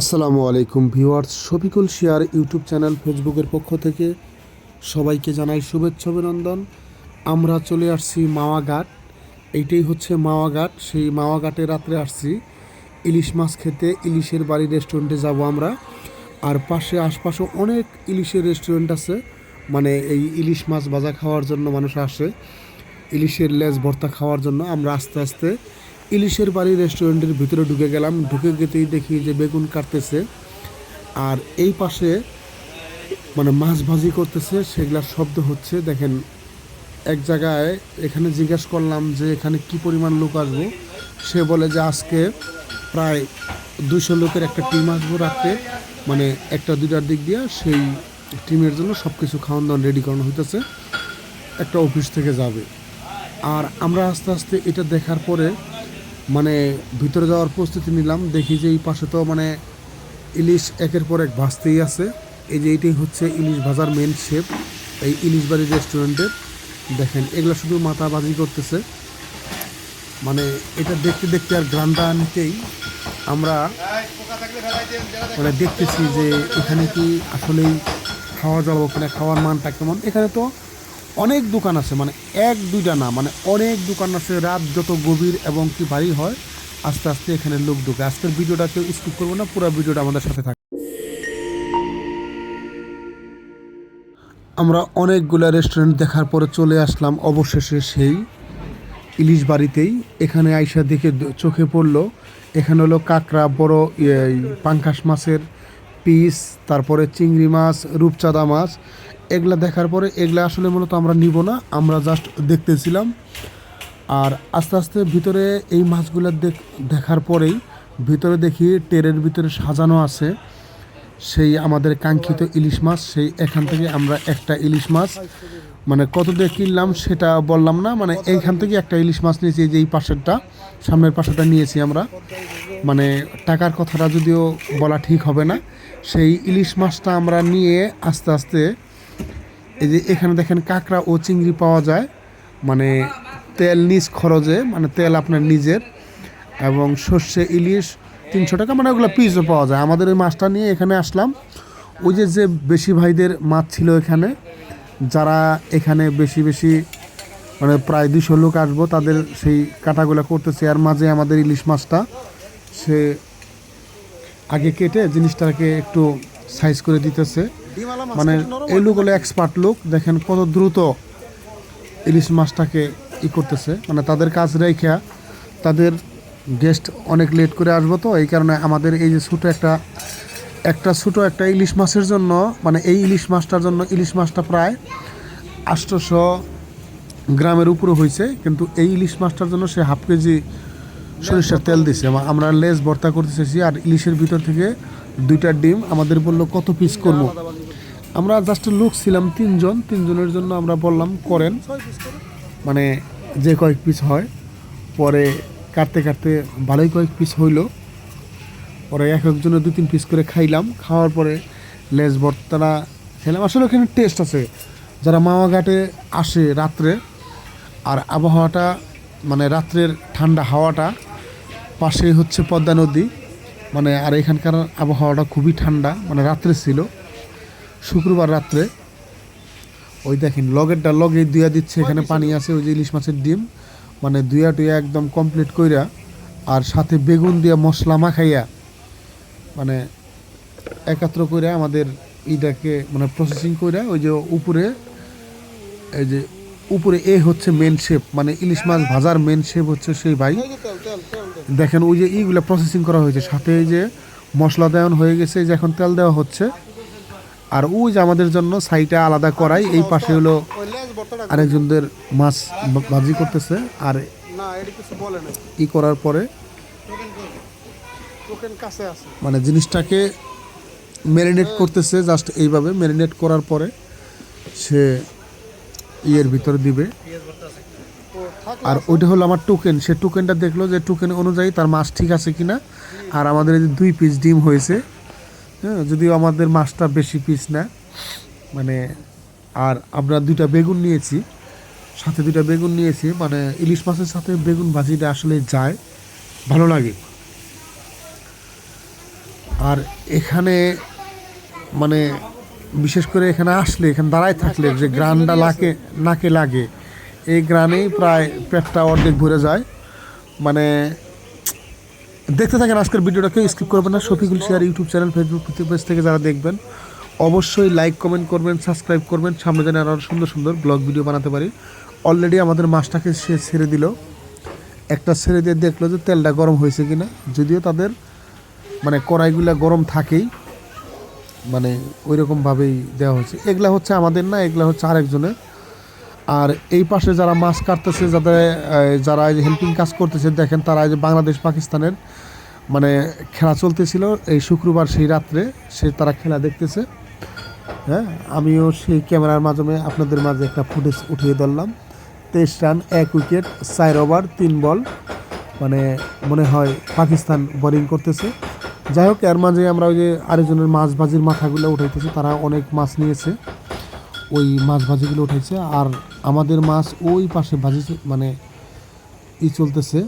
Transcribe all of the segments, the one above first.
আসসালামু আলাইকুম viewers, Shafiqul share YouTube channel ফেসবুকের পক্ষ থেকে সবাইকে জানাই শুভেচ্ছা, অভিনন্দন। আমরা চলে আসছি মাওয়াঘাট। এইটাই হচ্ছে মাওয়াঘাট। সেই মাওয়াঘাটে রাত্রে আসছি। ইলিশ মাছ খেতে, ইলিশের বাড়ি রেস্টুরেন্টে যাব আমরা। আর পাশে আশপাশে অনেক ইলিশের রেস্টুরেন্ট আছে। মানে এই ইলিশ মাছ ভাজা খাওয়ার জন্য মানুষ আসে। ইলিশের লেজ ভর্তা খাওয়ার জন্য আমরা আস্তে আস্তে ইলিশের বাড়ি রেস্টুরেন্টের ভিতরে ঢুকে গেলাম। ঢুকে গেতেই দেখি যে বেগুন কাটতেছে। আর এই পাশে মানে মাছ ভাজি করতেছে, সেগুলার শব্দ হচ্ছে। দেখেন, এক জায়গায় এখানে জিজ্ঞেস করলাম যে এখানে কি পরিমাণ লোক আসব? সে বলে যে আজকে প্রায় দুশো লোকের একটা টিম আসব রাত্রে। মানে একটা দুইটার দিক দিয়ে সেই টিমের জন্য সব কিছু খাওয়ান দাওয়ান রেডি করানো হইতেছে। একটা অফিস থেকে যাবে। আর আমরা আস্তে আস্তে এটা দেখার পরে মানে ভিতরে যাওয়ার প্রস্তুতি নিলাম। দেখি যে এই পাশে তো মানে ইলিশ একের পর এক ভাজতেই আছে। এই যে এইটাই হচ্ছে ইলিশ ভাজার মেন শেপ এই ইলিশ বাড়ি রেস্টুরেন্টের দেখেন, এগুলো শুধু মাথা বাজি করতেছে। মানে এটা দেখতে দেখতে আর গ্রান্ডা নিতেই আমরা মানে দেখতেছি যে এখানে কি আসলেই খাওয়া যাব কিনা, খাওয়ার মানটা কেমন। এখানে তো অনেক দোকান আছে মানে এক, দুইটা না মানে অনেক দোকান আছে, রাত যত গভীর এবং কি ভারী হয়, আস্তে আস্তে এখানে লোক ঢুকে। আজকের ভিডিওটা কেউ স্কিপ করব না, পুরো ভিডিওটা আমাদের সাথে থাকে। আমরা অনেকগুলো রেস্টুরেন্ট দেখার পরে চলে আসলাম, অবশেষে সেই ইলিশ বাড়িতেই। এখানে আইসা দেখে চোখে পড়ল, এখানে হলো কাঁকড়া, বড় পাঙ্কাশ মাছের পিস তারপরে চিংড়ি মাছ, রূপচাঁদা মাছ এগুলা দেখার পরে এগুলা আসলে মূলত আমরা নিব না, আমরা জাস্ট দেখতেছিলাম। আর আস্তে আস্তে ভিতরে এই মাছগুলো দেখ- দেখার পরেই ভিতরে দেখি টেরের ভিতরে সাজানো আছে। সেই আমাদের কাঙ্ক্ষিত ইলিশ মাছ, সেই এখান থেকে আমরা একটা ইলিশ মাছ। মানে কত দিয়ে কিনলাম সেটা বললাম না মানে এইখান থেকে একটা ইলিশ মাছ নিয়েছি যে এই পাশেরটা, সামনের পাশেটা নিয়েছি আমরা। মানে টাকার কথাটা যদিও বলা ঠিক হবে না, সেই ইলিশ মাছটা আমরা নিয়ে আস্তে আস্তে এই যে এখানে দেখেন কাঁকড়া ও চিংড়ি পাওয়া যায়। মানে তেল নিজ খরচে মানে তেল আপনার নিজের। এবং সর্ষে, ইলিশ তিনশো টাকা মানে ওগুলো পিসও পাওয়া যায়। আমাদের ওই মাছটা নিয়ে এখানে আসলাম। ওই যে যে বেশি ভাইদের মাছ ছিল এখানে, যারা এখানে বেশি বেশি মানে প্রায় দুশো লোক আসব, তাদের সেই কাটাগুলো করতেছে। আর মাঝে আমাদের ইলিশ মাছটা, সে আগে কেটে জিনিসটাকে একটু সাইজ করে দিতেছে। মানে এই লোক হলো এক্সপার্ট লোক দেখেন কত দ্রুত ইলিশ মাছটাকে ই করতেছে। মানে তাদের কাজ রেখা তাদের গেস্ট অনেক লেট করে আসব তো, এই কারণে আমাদের এই যে ছোটো একটা একটা ছোটো একটা ইলিশ মাছের জন্য মানে এই ইলিশ মাছটার জন্য ইলিশ মাছটা প্রায় আটশোশো গ্রামের উপরে হয়েছে। কিন্তু এই ইলিশ মাছটার জন্য সে হাফ কেজি সরিষার তেল দিছে। আমা- আমরা লেস ভর্তা করতে চাইছি আর ইলিশের ভিতর থেকে দুইটা ডিম, আমাদের বলল কত পিস করব। আমরা জাস্ট লোক ছিলাম তিনজন, তিনজনের জন্য আমরা বললাম, করেন। মানে যে কয়েক পিস হয়। পরে কাটতে কাটতে ভালোই কয়েক পিস হইল। পরে এক একজনের দু তিন পিস করে খাইলাম। খাওয়ার পরে লেজ ভর্তাটা খেলাম। আসলে ওখানে টেস্ট আছে। যারা মামাঘাটে আসে রাত্রে, আর আবহাওয়াটা মানে রাত্রের ঠান্ডা হাওয়াটা পাশেই হচ্ছে পদ্মা নদী। মানে আর এখানকার আবহাওয়াটা খুবই ঠান্ডা মানে রাত্রে ছিল। শুক্রবার রাত্রে ওই দেখেন, লগেরটা লগে দুয়া দিচ্ছে, এখানে পানি আছে, ওই যে ইলিশ মাছের ডিম। মানে দুয়া টুয়া একদম কমপ্লিট কইরা আর সাথে বেগুন দিয়া মশলা মাখাইয়া মানে একাত্র করে আমাদের ইটাকে মানে প্রসেসিং করে ওই যে উপরে এই যে উপরে এ হচ্ছে মেন শেপ মানে ইলিশ মাছ ভাজার মেন শেপ হচ্ছে সেই ভাই। দেখেন ওই যে ইগুলা প্রসেসিং করা হয়েছে, সাথে যে মশলা দেওয়ান হয়ে গেছে যে এখন তেল দেওয়া হচ্ছে। আর ওই যে আমাদের জন্য সাইটা আলাদা করাই এই পাশে হলো আরেকজনদের মাছ ভাজি করতেছে, আর ই করার পরে মানে জিনিসটাকে ম্যারিনেট করতেছে জাস্ট এইভাবে ম্যারিনেট করার পরে সে ইয়ের ভিতরে দিবে। আর ওইটা হলো আমার টোকেন সে টোকেনটা দেখল যে টোকেন অনুযায়ী তার মাছ ঠিক আছে কিনা। আর আমাদের এই যে দুই পিস ডিম হয়েছে হ্যাঁ যদিও আমাদের মাছটা বেশি পিস না। মানে আর আমরা দুইটা বেগুন নিয়েছি, সাথে দুইটা বেগুন নিয়েছি। মানে ইলিশ মাছের সাথে বেগুন ভাজিটা আসলে যায়, ভালো লাগে। আর এখানে মানে বিশেষ করে এখানে আসলে এখানে দাঁড়ায় থাকলে যে গ্রানটা নাকে নাকে লাগে এই গ্রানেই প্রায় পেটটা অর্ধেক ভরে যায়। মানে দেখতে থাকেন আজকের ভিডিওটা কেউ স্কিপ করবেন না। Shafiqul share YouTube channel Facebook page থেকে যারা দেখবেন অবশ্যই লাইক কমেন্ট করবেন সাবস্ক্রাইব করবেন। সামনে যেন আরও সুন্দর সুন্দর ব্লগ ভিডিও বানাতে পারি। অলরেডি আমাদের মাছটাকে সে ছেড়ে দিল। একটা ছেড়ে দিয়ে দেখল যে তেলটা গরম হয়েছে কিনা। যদিও তাদের মানে কড়াইগুলা গরম থাকেই। মানে ওই রকমভাবেই দেওয়া হয়েছে। এগুলা হচ্ছে আমাদের না, এগুলা হচ্ছে আরেকজনের। আর এই পাশে যারা মাছ কাটতেছে, যাদের যারা হেল্পিং কাজ করতেছে, দেখেন তারা যে বাংলাদেশ, পাকিস্তানের মানে খেলা চলতেছিল এই শুক্রবার সেই রাত্রে, সে তারা খেলা দেখতেছে। হ্যাঁ আমিও সেই ক্যামেরার মাধ্যমে আপনাদের মাঝে একটা ফুটেজ উঠিয়ে ধরলাম। তেইশ রান, এক উইকেট, চার ওভার, তিন বল। মানে মনে হয় পাকিস্তান বোলিং করতেছে। যাই হোক এর মাঝে আমরা ওই যে আরেকজনের মাছ ভাজির মাথাগুলো উঠাইতেছি তারা অনেক মাছ নিয়েছে। ওই মাছ ভাজিগুলো উঠেছে আর আমাদের মাছ ওই পাশে ভাজি মানে ই চলতেছে।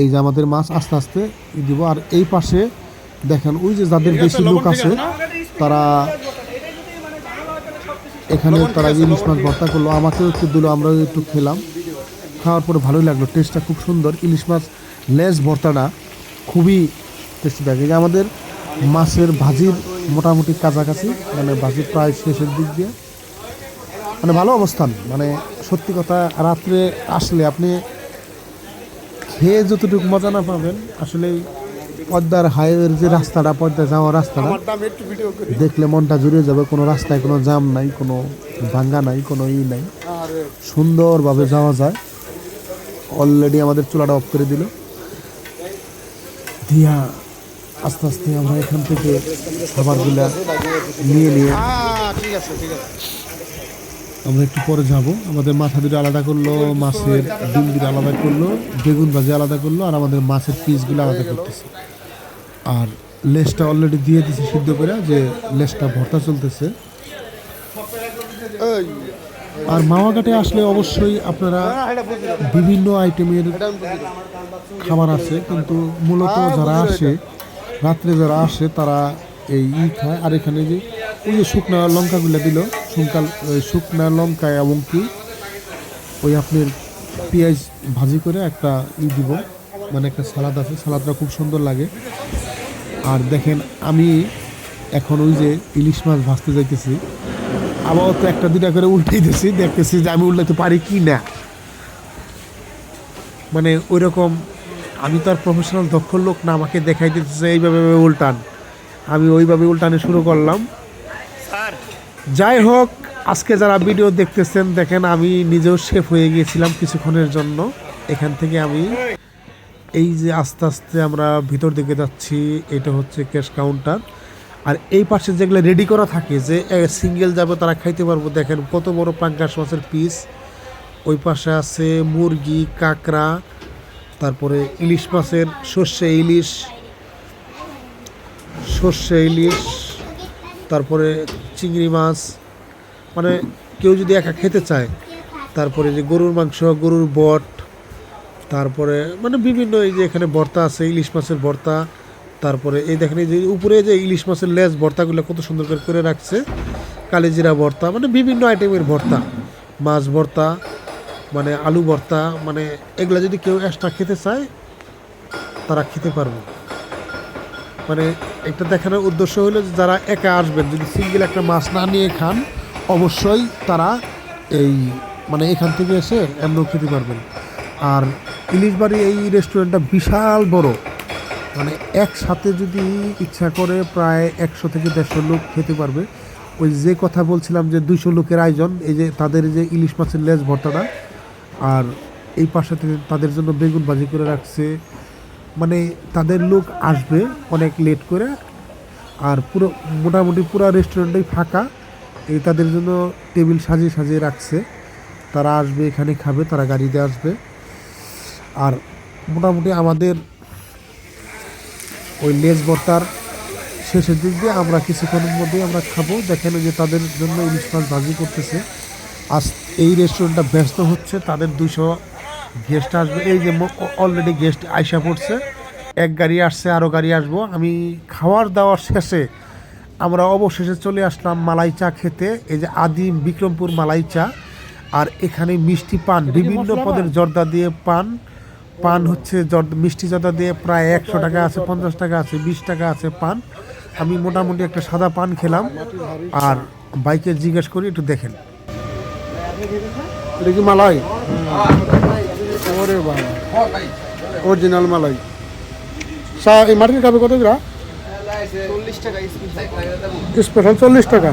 এই যে আমাদের মাছ আস্তে আস্তে দিব আর এই পাশে দেখেন ওই যে যাদের বেশি লোক আছে তারা এখানে তারা ইলিশ মাছ ভর্তা করল আমাকেও একটু দিল আমরাও একটু খেলাম। খাওয়ার পরে ভালোই লাগল টেস্টটা খুব সুন্দর। ইলিশ মাছ লেজ ভর্তাটা খুবই টেস্টি এই যে আমাদের মাছের ভাজির মোটামুটি কাছাকাছি মানে ভাজির প্রায় শেষের দিক দিয়ে। মানে ভালো অবস্থান মানে সত্যি কথা রাত্রে আসলে আপনি খেয়ে যতটুকু মজা না পাবেন আসলে পদ্মার হাইওয়ের যে রাস্তাটা পদ্মা যাওয়ার রাস্তাটা দেখলে মনটা জুড়ে যাবে। কোনো রাস্তায় কোনো জাম নাই কোনো ভাঙ্গা নাই কোনো ই নাই। সুন্দরভাবে যাওয়া যায়। অলরেডি আমাদের চুলাটা অফ করে দিল। দিয়া আস্তে আস্তে আমরা এখান থেকে খাবারগুলা নিয়ে নিয়ে আমরা একটু পরে যাব। আমাদের মাথা দুটো আলাদা করল মাছের ডিম দুটো আলাদা করল বেগুন ভাজি আলাদা করল আর আমাদের মাছের পিসগুলো আলাদা করতেছে। আর লেসটা অলরেডি দিয়ে দিছে সিদ্ধ করে যে লেসটা ভর্তা চলতেছে। আর মাওয়াঘাটে আসলে অবশ্যই আপনারা বিভিন্ন আইটেমের খাবার আছে কিন্তু মূলত হ্যাঁ, যারা আসে রাত্রে যারা আসে, তারা এই ই খায় আর এখানে যে ওই যে শুকনা লঙ্কাগুলো দিল শুকনা শুকনা লঙ্কা এবং কি ওই আপনার পেঁয়াজ ভাজি করে একটা ই দিব। মানে একটা সালাদ আছে। সালাদটা খুব সুন্দর লাগে। আর দেখেন, আমি এখন ওই যে ইলিশ মাছ ভাজতে যাইতেছি। আবার তো একটা দুটা করে উল্টাইতেছি দেখতেছি যে আমি উল্টাতে পারি কি না। মানে ওই রকম আমি তো আর প্রফেশনাল দক্ষ লোক না আমাকে দেখাই দিতেছে এইভাবে এইভাবে উল্টান। আমি ওইভাবে উল্টানে শুরু করলাম। যাই হোক আজকে যারা ভিডিও দেখতেছেন দেখেন আমি নিজেও শেফ হয়ে গিয়েছিলাম কিছুক্ষণের জন্য। এখান থেকে আমি এই যে আস্তে আস্তে আমরা ভিতর দিকে যাচ্ছি এটা হচ্ছে ক্যাশ কাউন্টার আর এই পাশে যেগুলো রেডি করা থাকে যে সিঙ্গেল যাবে তারা খাইতে পারব। দেখেন কত বড় পাঙ্কাশ মাছের পিস ওই পাশে আছে মুরগি কাঁকড়া তারপরে ইলিশ মাছের সর্ষে ইলিশ সর্ষে ইলিশ, তারপরে চিংড়ি মাছ। মানে কেউ যদি একা খেতে চায়, তারপরে যে গরুর মাংস, গরুর বট, তারপরে মানে বিভিন্ন এই যে এখানে ভর্তা আছে, ইলিশ মাছের ভর্তা, তারপরে এই দেখেন এই যে উপরে যে ইলিশ মাছের লেজ ভর্তাগুলো কত সুন্দর করে করে রাখছে, কালিজিরা ভর্তা মানে বিভিন্ন আইটেমের ভর্তা, মাছ ভর্তা মানে আলু ভর্তা মানে এগুলা যদি কেউ এক্সট্রা খেতে চায়, তারা খেতে পারবে। মানে একটা দেখানোর উদ্দেশ্য হলো যে যারা একা আসবেন, যদি সিঙ্গেল একটা মাছ না নিয়ে খান, অবশ্যই তারা এই মানে এখান থেকে এসে এমনও খেতে পারবেন। আর ইলিশ বাড়ি এই রেস্টুরেন্টটা বিশাল বড়। মানে একসাথে যদি ইচ্ছা করে প্রায় একশো থেকে দেড়শো লোক খেতে পারবে। ওই যে কথা বলছিলাম যে দুইশো লোকের আয়োজন, এই যে তাদের যে ইলিশ মাছের লেজ ভর্তাটা আর এই পাশে থেকে তাদের জন্য বেগুন ভাজি করে রাখছে। মানে তাদের লোক আসবে অনেক লেট করে। আর পুরো, মোটামুটি পুরো রেস্টুরেন্টটাই ফাঁকা। এই তাদের জন্য টেবিল সাজিয়ে সাজিয়ে রাখছে। তারা আসবে এখানে খাবে, তারা গাড়িতে আসবে। আর মোটামুটি আমাদের ওই লেজ ভর্তার শেষের দিক দিয়ে আমরা কিছুক্ষণের মধ্যেই আমরা খাব। দেখেন যে তাদের জন্য ইলিশ মাছ ভাজি করতেছে। আজ এই রেস্টুরেন্টটা ব্যস্ত হচ্ছে তাদের দুশো গেস্ট আসবে। এই যে অলরেডি গেস্ট আইসা পড়ছে এক গাড়ি আসছে আরও গাড়ি আসব। আমি খাওয়ার দাওয়ার শেষে আমরা অবশেষে চলে আসলাম মালাই চা খেতে। এই যে আদিম বিক্রমপুর মালাই চা আর এখানে মিষ্টি পান বিভিন্ন পদের জর্দা দিয়ে পান। পান হচ্ছে জর্দ- মিষ্টি জর্দা দিয়ে প্রায় একশো টাকা আছে পঞ্চাশ টাকা আছে বিশ টাকা আছে পান। আমি মোটামুটি একটা সাদা পান খেলাম। আর বাইকে জিজ্ঞেস করি একটু দেখেন। এটা কি মালাই? ওরে বাবা। অরিজিনাল মালাই। চা এই মাটির কাপে কত গ্রা স্পেশাল চল্লিশ টাকা।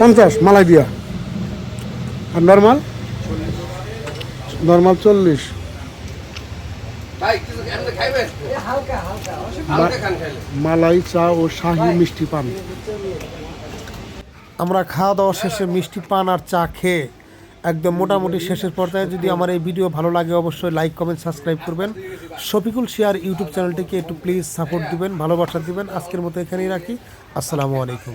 পঞ্চাশ মালাই দিয়া। আর নর্মাল? নর্মাল চল্লিশ। মালাই চা ও শাহি মিষ্টি পান। আমরা খাওয়া দাওয়া শেষে মিষ্টি পান আর চা খেয়ে একদম মোটামুটি শেষের পর্যায়ে যদি আমার এই ভিডিও ভালো লাগে অবশ্যই লাইক কমেন্ট সাবস্ক্রাইব করবেন। শফিকুল শেয়ার ইউটিউব চ্যানেলটিকে একটু প্লিজ সাপোর্ট দিবেন, ভালোবাসা দিবেন। আজকের মতো এখানেই রাখি। আসসালামু আলাইকুম।